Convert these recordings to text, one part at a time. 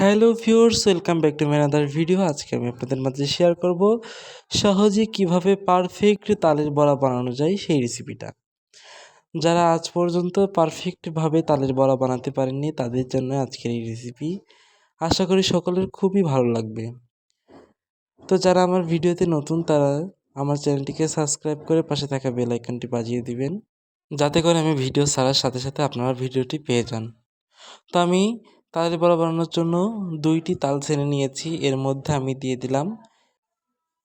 Hello viewers, welcome back to my other video আজকে আমি আপনাদের মাঝে শেয়ার করব সহজে কীভাবে পারফেক্ট তালের বড়া বানানো যায় সেই রেসিপিটা যারা আজ পর্যন্ত পারফেক্টভাবে তালের বড়া বানাতে পারেননি, তাদের জন্য আজকের এই রেসিপি আশা করি সকলের খুবই ভালো লাগবে। তো যারা আমার ভিডিওতে নতুন, তারা আমার চ্যানেলটিকে সাবস্ক্রাইব করে পাশে থাকা বেল আইকনটি বাজিয়ে দিবেন, যাতে করে আমি ভিডিও ছাড়ার সাথে সাথে আপনারা ভিডিওটি পেয়ে যান। তো আমি তালের বড়া বানানোর জন্য দুইটি তাল ছেড়ে নিয়েছি। এর মধ্যে আমি দিয়ে দিলাম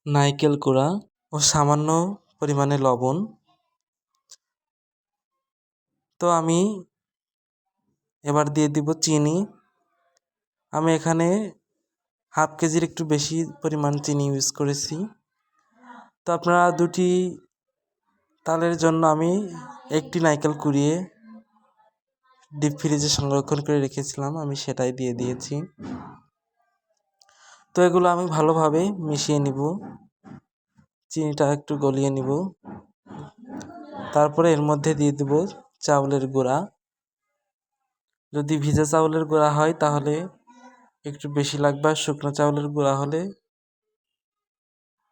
নারকেল কোড়া ও সামান্য পরিমাণে লবণ। তো আমি এবার দিয়ে দিব চিনি। আমি এখানে হাফ কেজির একটু বেশি পরিমাণ চিনি ইউজ করেছি। তো আপনারা দুটি তালের জন্য আমি একটি নারকেল কুড়িয়ে ডিপ ফ্রিজে সংরক্ষণ করে রেখেছিলাম, আমি সেটাই দিয়ে দিয়েছি। তো এগুলো আমি ভালোভাবে মিশিয়ে নিব। চিনিটা একটু গলিয়ে নিব। তারপরে এর মধ্যে দিয়ে দেব চাউলের গুঁড়া। যদি ভিজা চাউলের গুঁড়া হয়, তাহলে একটু বেশি লাগবে, আর শুকনো চাউলের গুঁড়া হলে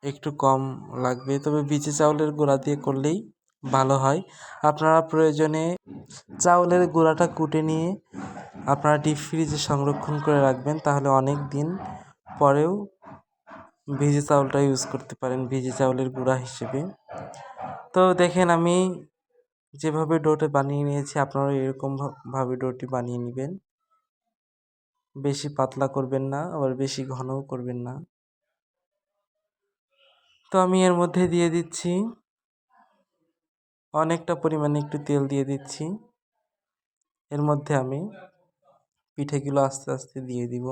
একটু কম লাগবে। তবে ভিজে চাউলের গুঁড়া দিয়ে করলেই ভালো হয়। আপনারা প্রয়োজনে চাউলের গুঁড়াটা কুটে নিয়ে আপনারা ডিপ ফ্রিজে সংরক্ষণ করে রাখবেন, তাহলে অনেক দিন পরেও ভিজে চাউলটা ইউজ করতে পারেন, ভিজে চাউলের গুঁড়া হিসেবে। তো দেখেন, আমি যেভাবে ডোটা বানিয়ে নিয়েছি আপনারা এরকমভাবে ডোটি বানিয়ে নেবেন। বেশি পাতলা করবেন না, আবার বেশি ঘনও করবেন না। তো আমি এর মধ্যে দিয়ে দিচ্ছি অনেকটা পরিমাণে একটু তেল দিয়ে দিচ্ছি। এর মধ্যে আমি পিঠেগুলো আস্তে আস্তে দিয়ে দিব।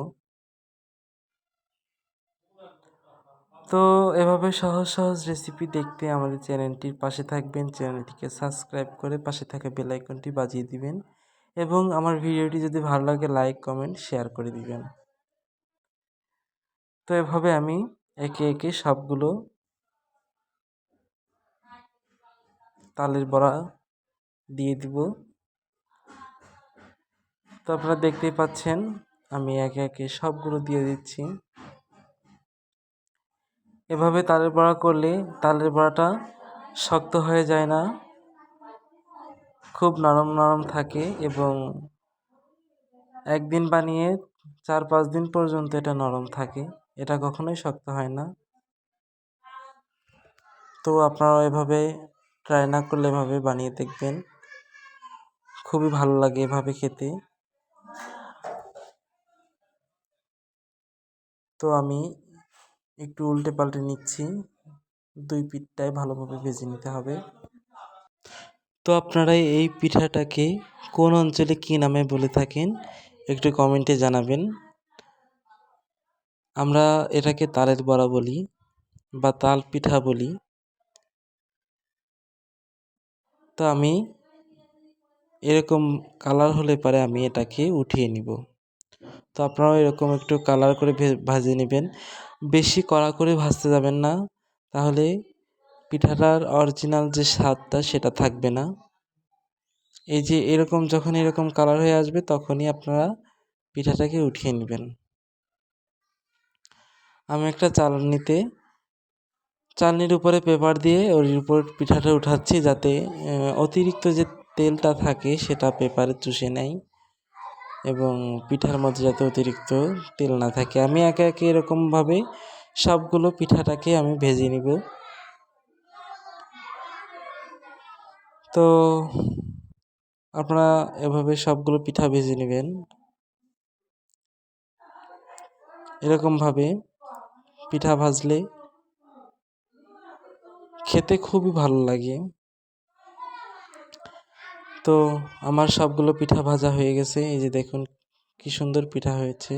তো এভাবে সহজ সহজ রেসিপি দেখতে আমাদের চ্যানেলটির পাশে থাকবেন। চ্যানেলটিকে সাবস্ক্রাইব করে পাশে থাকা বেল আইকনটি বাজিয়ে দিবেন এবং আমার ভিডিওটি যদি ভালো লাগে লাইক কমেন্ট শেয়ার করে দিবেন। তো এভাবে আমি একে একে সবগুলো তালের বড়া দিয়ে দিব। তো আপনারা দেখতেই পাচ্ছেন, আমি একে একে সবগুলো দিয়ে দিচ্ছি। এভাবে তালের বড়া করলে তালের বড়াটা শক্ত হয়ে যায় না, খুব নরম নরম থাকে এবং একদিন বানিয়ে চার পাঁচ দিন পর্যন্ত এটা নরম থাকে, এটা কখনোই শক্ত হয় না। তো আপনারা এভাবে ট্রাই না করলে এভাবে বানিয়ে দেখবেন। খুবই ভালো লাগে এভাবে খেতে। তো আমি একটু উল্টে পাল্টে নিচ্ছি। দুই পিঠটাই ভালোভাবে ভেজে নিতে হবে। তো আপনারা এই পিঠাটাকে কোন অঞ্চলে কী নামে বলে থাকেন, একটু কমেন্টে জানাবেন। আমরা এটাকে তালের বড়া বলি বা তাল পিঠা বলি। তো আমি এরকম কালার হলে পরে আমি এটাকে উঠিয়ে নিব। তো আপনারাও এরকম একটু কালার করে ভাজে নেবেন। বেশি কড়া করে ভাজতে যাবেন না। তাহলে পিঠাটার অরিজিনাল যে স্বাদটা সেটা থাকবে না। এই যে এরকম যখন এরকম কালার হয়ে আসবে তখনই আপনারা পিঠাটাকে উঠিয়ে নেবেন। আমি একটা চালনিতে চালনির উপরে পেপার দিয়ে ওর উপর পিঠাটা উঠাচ্ছি যাতে অতিরিক্ত যে তেলটা থাকে সেটা পেপারে চুষে নেয় এবং পিঠার মধ্যে যাতে অতিরিক্ত তেল না থাকে। আমি একে একে এরকমভাবে সবগুলো পিঠাটাকে আমি ভেজে নিব। তো আপনারা এভাবে সবগুলো পিঠা ভেজে নেবেন। এরকমভাবে পিঠা ভাজলে খেতে খুবই ভালো লাগে। তো আমার সবগুলো পিঠা ভাজা হয়ে গেছে। এই যে দেখুন কি সুন্দর পিঠা হয়েছে।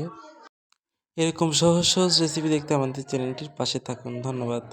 এরকম সহজ সহজ রেসিপি দেখতে আমাদের চ্যানেলটির পাশে থাকুন। ধন্যবাদ।